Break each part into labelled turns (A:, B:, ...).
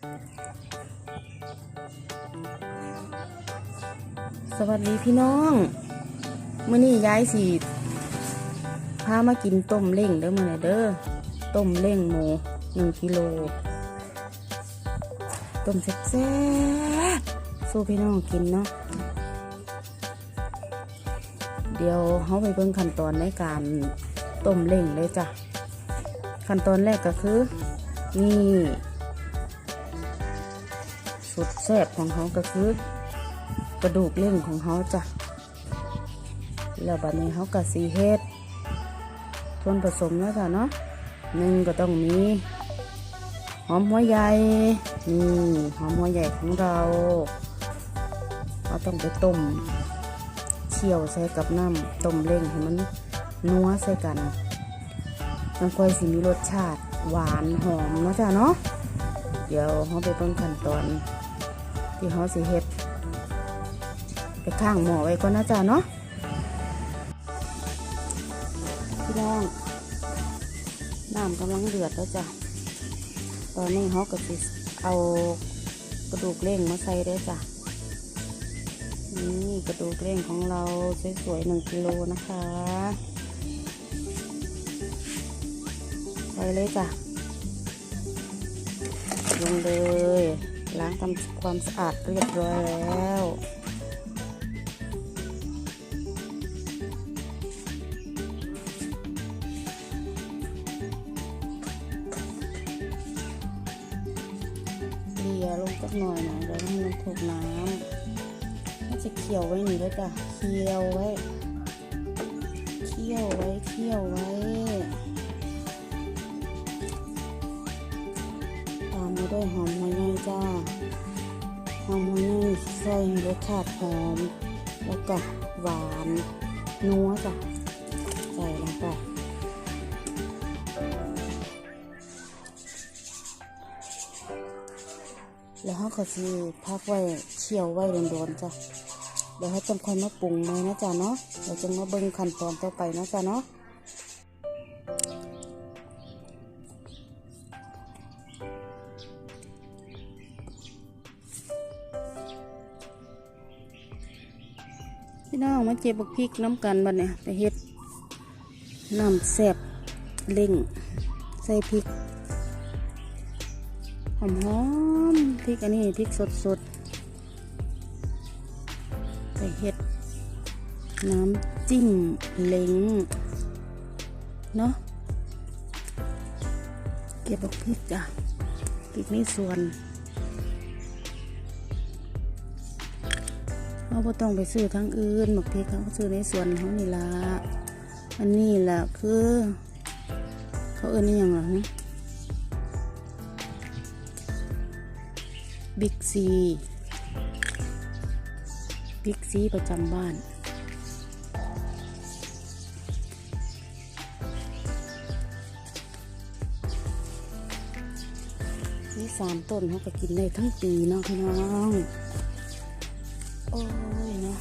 A: สวัสดีพี่น้องเมื่อนี้ย้ายสีพามากินต้มเล้งเด้อมื่อนี้เด้อต้มเล้งหมูหนึ่งกิโลต้มแซ่บๆสู้พี่น้องกินเนาะเดี๋ยวเขาไปเบิ่งขั้นตอนในการต้มเล้งเลยจ้ะขั้นตอนแรกก็คือ นี่ สุดแซ่บของเขาก็คือกระดูกเล่งของเขาจ้ะ แล้วบัดนี้เขาก็สีเฮ็ดส่วนผสมแล้วจ้ะเนาะหนึ่งก็ต้องมีหอมหัวใหญ่นี่หอมหัวใหญ่ของเราเราต้องไปต้มเชี่ยวใส่กับน้ำต้มเล่งให้มันนัวใส่กันมันค่อยสิมีรสชาติหวานหอมเนาะจ้ะเนาะเดี๋ยวเขาไปเบิ่งขั้นตอน ที่เขาสิเฮ็ดไปข้างหมอไว้ก่อนนะจ๊ะเนาะพี่น้องน้ำกำลังเดือดแล้วจ้ะตอนนี้เขาก็สิเอากระดูกเล้งมาใส่ได้จ้ะนี่กระดูกเล้งของเราสวยๆหนึ่งกิโลนะคะใส่เลยจ้ะลงเลย ล้างทำความสะอาดเรียบร้อยแล้วเลียลงสักหน่อยหน่อยแล้วให้มันถูกน้ำให้จะเคี่ยวไว้หนิแล้วจ้ะเคี่ยวไว้เคี่ยวไว้เคี่ยวไว้ตามมาด้วยหอมหัว ใหญ่จ้าหอมหัวใหญ่ใส่รสชาติหอม แล้วก็หวานนัวจ้ะใส่ลงไปแล้วเขาก็สิพักไว้เคี่ยวไว้โดนๆจ้ะเดี๋ยวเขาจำค่อยมาปรุงเลยนะจ๊ะเนาะเดี๋ยวจะมาเบิ่งขั้นตอนต่อไปนะจ๊ะเนาะ พี่น้องมาเจ็บบักพริกน้ำกันบัดเนี่ยไปเฮ็ดน้ำแซ่บเล่งใส่พริกหอมหอมพริกอันนี้พริกสดสดๆไปเฮ็ดน้ำจิ้มเล้งเนาะเก็บบักพริกจ้ะพริกนี่ส่วน เราไ่ต้องไปซื้อทั้งอื่นบักพริกเขาซื้อในสวนเขานี่ละอันนี้แหละคือ เขาเอิ้นนี่ยังไงบิ๊กซีบิ๊กซีประจำบ้านนี่สามต้นเขาก็กินได้ทั้งปีเนาะพี่น้อง โอ้ยเนาะ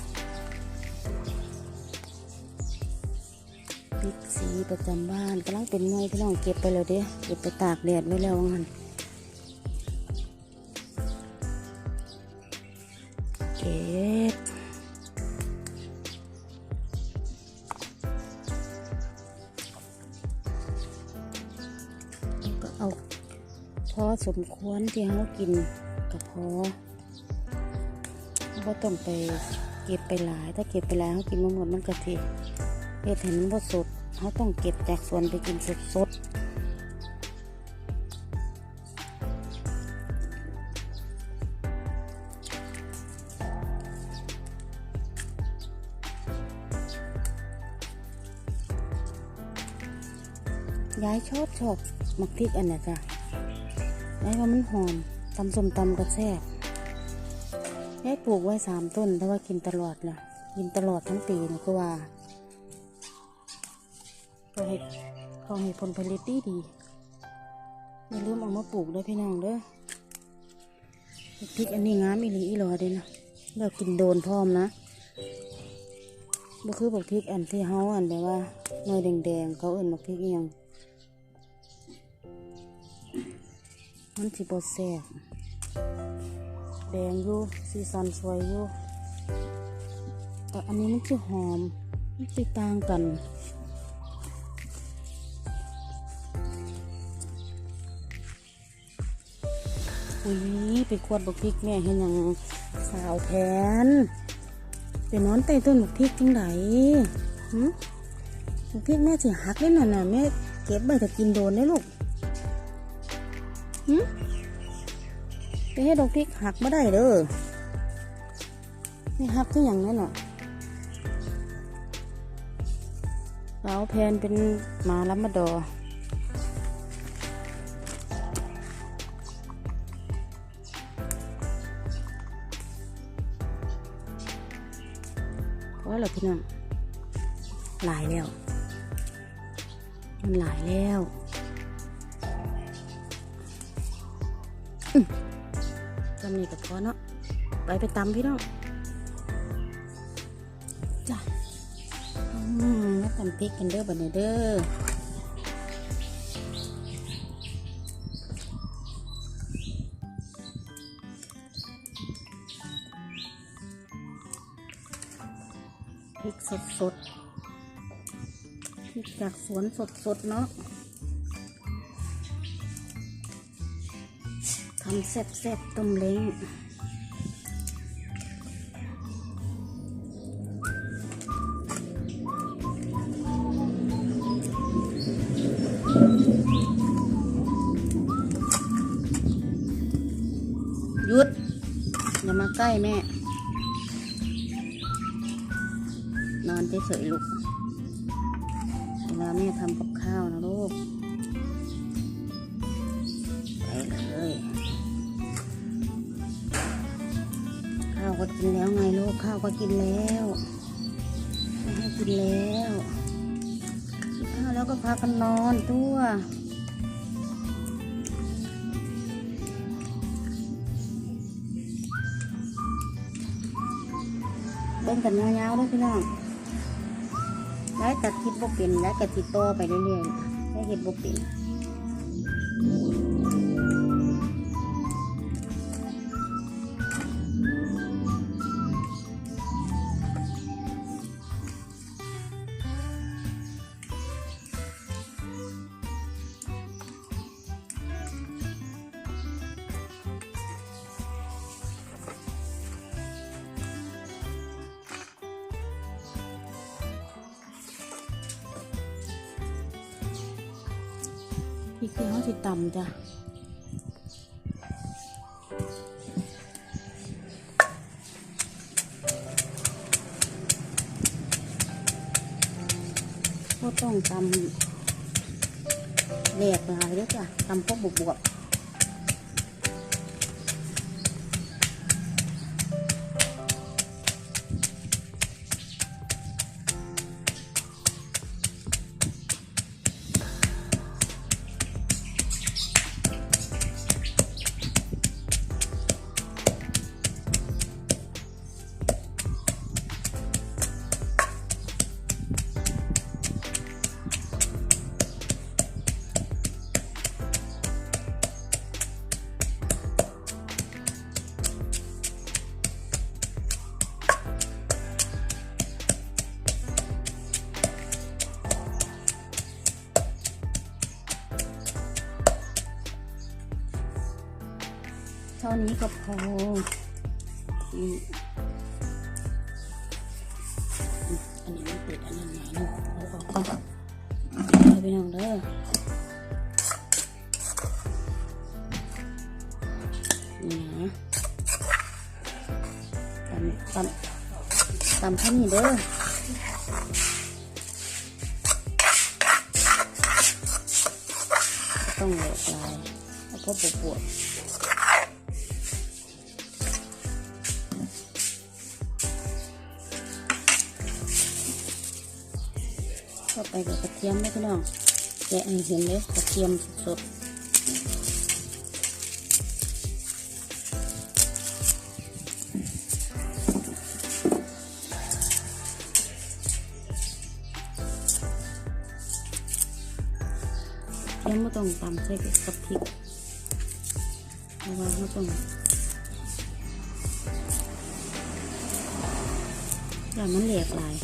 A: บิ๊กซีประจำบ้านกำลังเป็นไงพี่น้องเก็บไปแล้วเด้เก็บไปตากแดดไว้แล้วว่างั้นเก็บก็เอาพอสมควรที่เขากินก็พอ ก็ต้องไปเก็บไปหลาย ถ้าเก็บไปหลายเขากินมาหมดมันก็ทีเฮ็ดเห็นมันบ่สดเขาต้องเก็บจากสวนไปกินสดสดยายชอบชอบมักพริกอันเนี้ยจ้ะยายว่ามันหอมตำส้มตำก็แซ่บ ยายปลูกไว้สามต้นแต่ว่ากินตลอดล่ะ กินตลอดทั้งปีนะก็ว่าก็ให้เขาให้ผลผลิตดีดีๆอย่าลืมเอามาปลูกด้วยพี่น้องเด้อพริกอันนี้งามอีหลีอีหลอเด้นะเรากินโดนพร้อมนะบ่คือบักพริกอันที่เฮาอันแบบว่าหน่อยแดงๆเขาเอิ่นบักพริกอหยังมันสิบ่แซ่บ แดงอยู่สีสันสวยอยู่แต่อันนี้มันจะหอมมันจะต่างกันอุ้ยไปขวดบักพริกแม่เห็นอย่างสาวแผนไปนอนใต้ต้นบักพริกจังไหนหืมบักพริกแม่สิหักได้น่ะน่ะแม่เก็บไว้แต่กินโดนได้ลูก ไปให้ดอกพริกหักไมาได้เด้อไม่หักที่อย่างนั้นน่ะสาแผนเป็นหมาลัมมาดอร์เพราะอะไรพี่น้องหลายแล้ว มันหลายแล้วอืม จำนี่กับพอเนาะไปไปตำพี่น้องจ้ะอืมแล้วตำพริกกันเด้อบันเด้อพริกสดสดๆพริกจากสวนสดสดๆเนาะ ทำแซ่บๆต้มเล้งหยุด อย่ามาใกล้แม่ นอนเฉยๆลูก เวลาแม่ทำกับข้าวนะลูก ก็กินแล้วไงลูกข้าวก็กินแล้วให้กินแล้วกินข้าวแล้วก็พากันนอนตัวเบ่งกันยาวๆด้วยพี่น้องแล้วตัดคลิปบกเป็นแล้วก็ติดต่อไปเรื่อยๆให้เห็นบกเป็น ริกที่เขาสิตำจ้ะก็ต้องตำแหลกหลายด้วยจ้ะตำพวกบวบ เท่านี้ก็พออันนี้มันติดอันนั้นไหนลูกเอาออกก่อนไปน้องเด้อนี่นะตำตำตำเท่านี้เด้อต้องเหลกลายแล้วก็ปวดๆ ไปกับกระเทียมด้วยพี่น้องแกะให้เห็นเลยกระเทียมสดๆยังไม่ต้องตำใส่กับพริกเพราะว่าไม่ต้องอย่างมันเหลกหลาย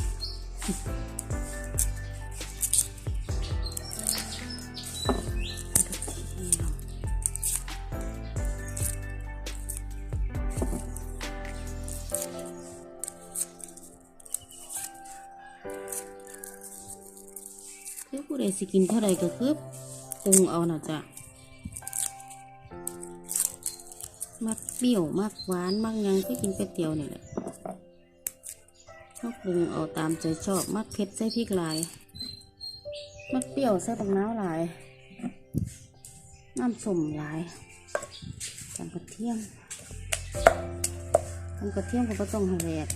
A: สิกินเท่าไรก็คือปรุงเอาน่ะจ้ะมักเปรี้ยวมักหวานมักยังก็กินเป็ดเตียวนี่แหละมักปรุงเอาตามใจชอบมักเผ็ดใส่พริกหลายมักเปรี้ยวใส่ตังน้าวหลาย น้ำส้มหลายตำกระเทียมตำกระเทียมก็บ่ต้องให้แหลก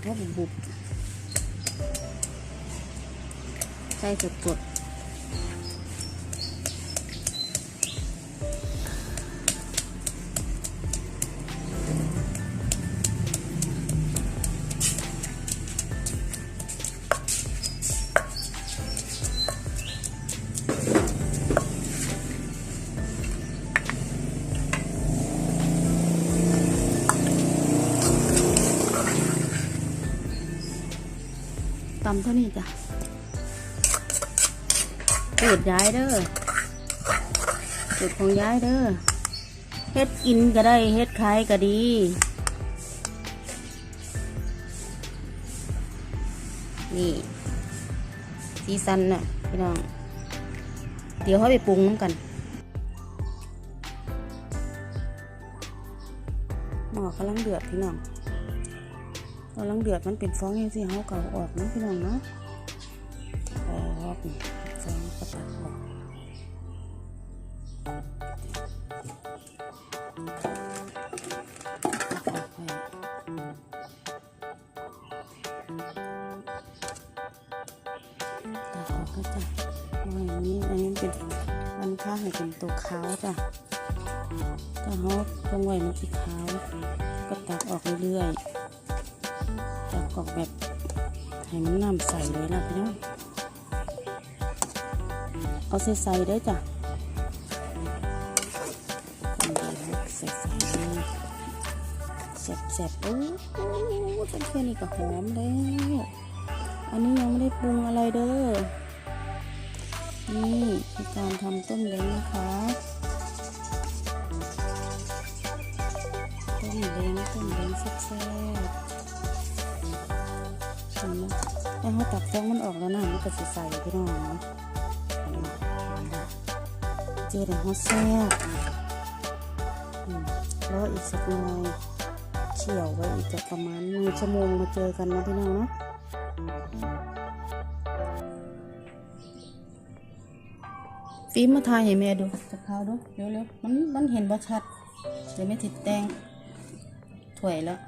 A: เพราะบุบ ๆใส่สดตำเท่านี้จ้ะ สูตรย้ายเด้อสูตรของย้ายเด้อเฮ็ดกินก็ได้เฮ็ดขายก็ดีนี่สีสันน่ะพี่น้อง เดี๋ยวเขาไปปรุงน้ำกันหม้อกำลังเดือดพี่น้องกำลังเดือดมันเป็นฟองยังสิเขาเก่าออกนะพี่น้องเนาะ กออกไปตักออกก็จะเอาอย่างนี้ อันนี้เป็นอันข้าให้เป็นตัวขาวจ้ะถ้าเขาตรงไว้มันสีขาวก็ตักออกเรื่อยๆตักออกแบบให้มันน้ำใสเลยนะพี่น้องเอาใส่ๆได้จ้ะ เดียวใส่แซ่บๆโอ้โหเป็นแค่นี้ก็หอมแล้ว อันนี้ยังไม่ได้ปรุงอะไรเด้อ นี่คือการทำต้มเล้งนะคะ ต้มเล้งต้มเล้งแซ่บๆเห็นไหมถ้าเขาตักฟองมันออกแล้วนะมันก็จะใส่พี่น้องเนาะเห็นไหมเห็นไหมเจอแต่เขาแซ่บ รออีกสักหน่อยเฉี่ยวไว้อีกจะประมาณหนึ่งชั่วโมงมาเจอกันนะพี่น้องนะฟิล์มมาถ่ายให้แม่ดูจะเข้าวดูเร็วๆมันมันเห็นบ่ชัดเดี๋ยวไม่ติดแดงถ้วยแล้ว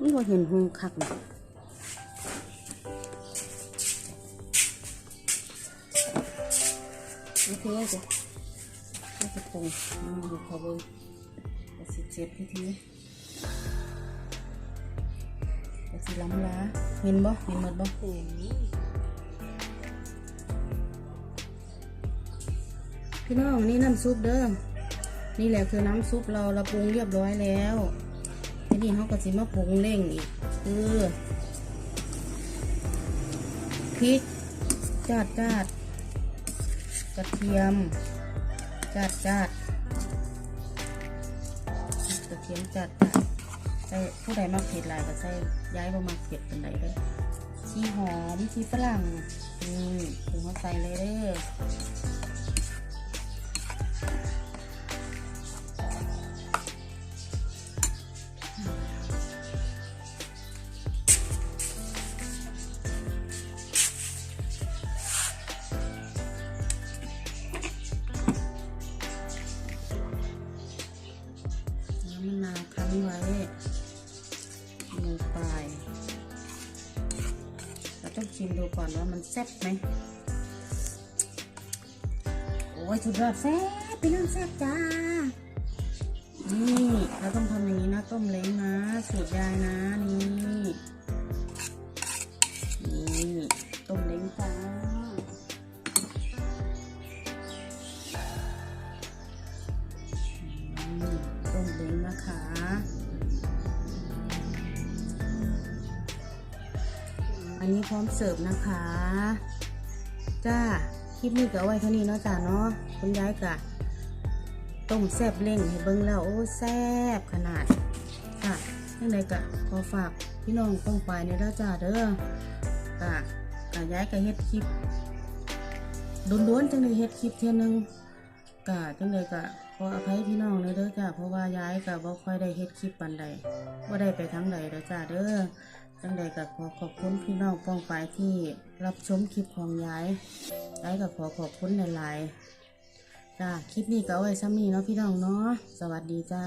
A: มันบ่เห็นหงคักนะโอ เคจ้ะไม่จะปรุงมันอยู่ขอเบอร์ก็สิเจ็บทีทีก็สิล้ำล้าเห็นบ่เห็นหมดบ่เห็นพี่น้องนี่น้ำซุปเด้อ นี่แหละคือน้ำซุปเราเราปรุงเรียบร้อยแล้วทีนี้เขาก็สิมาปรุงเร่งอีกคือพริกจาดจาด กระเทียมจัดจัดกระเทียมจัดจัดใส่ผู้ใดมักเผ็ดหลายก็ใส่ย้ายบ่มักเผ็ดเป็นไรเลยชีหอมชีฝรั่งอืมถึงเขาใส่เลยเด้อ ก่อนว่ามันแซ่บไหม โอ้ยสุดยอดแซ่บพี่น้องแซ่บจ้า นี่เราต้องทำอย่างนี้นะต้มเล้งนะ สูตรยายนะนี่นี่ พร้อมเสิร์ฟนะคะ จ้าคลิปนี้ก็เอาไว้เท่านี้เนาะจ้าเนาะคุณยายกะต้มแซบเล่งให้เบิ่งแล้วโอ้แซบขนาดจ้ะยังไงกะขอฝากพี่น้องป้องไปในเด้อจ้าเด้อกะกะย้ายกะเฮ็ดคลิปโดนๆจังเลยเฮ็ดคลิปเท่ยนึงกะจังเลยกะขออภัยพี่น้องเลยเด้อจ้าเพราะว่าย้ายกะบ่ค่อยได้เฮ็ดคลิปปานใดบ่ได้ไปทางใดเด้อจ้าเด้อ จังใดก็ขอขอบคุณพี่น้องป้องปลายที่รับชมคลิปของยายย้ายก็ขอขอบคุณหลายๆจ้าคลิปนี้ก็เอาไว้ซ้ำนี้เนาะพี่น้องเนาะสวัสดีจ้า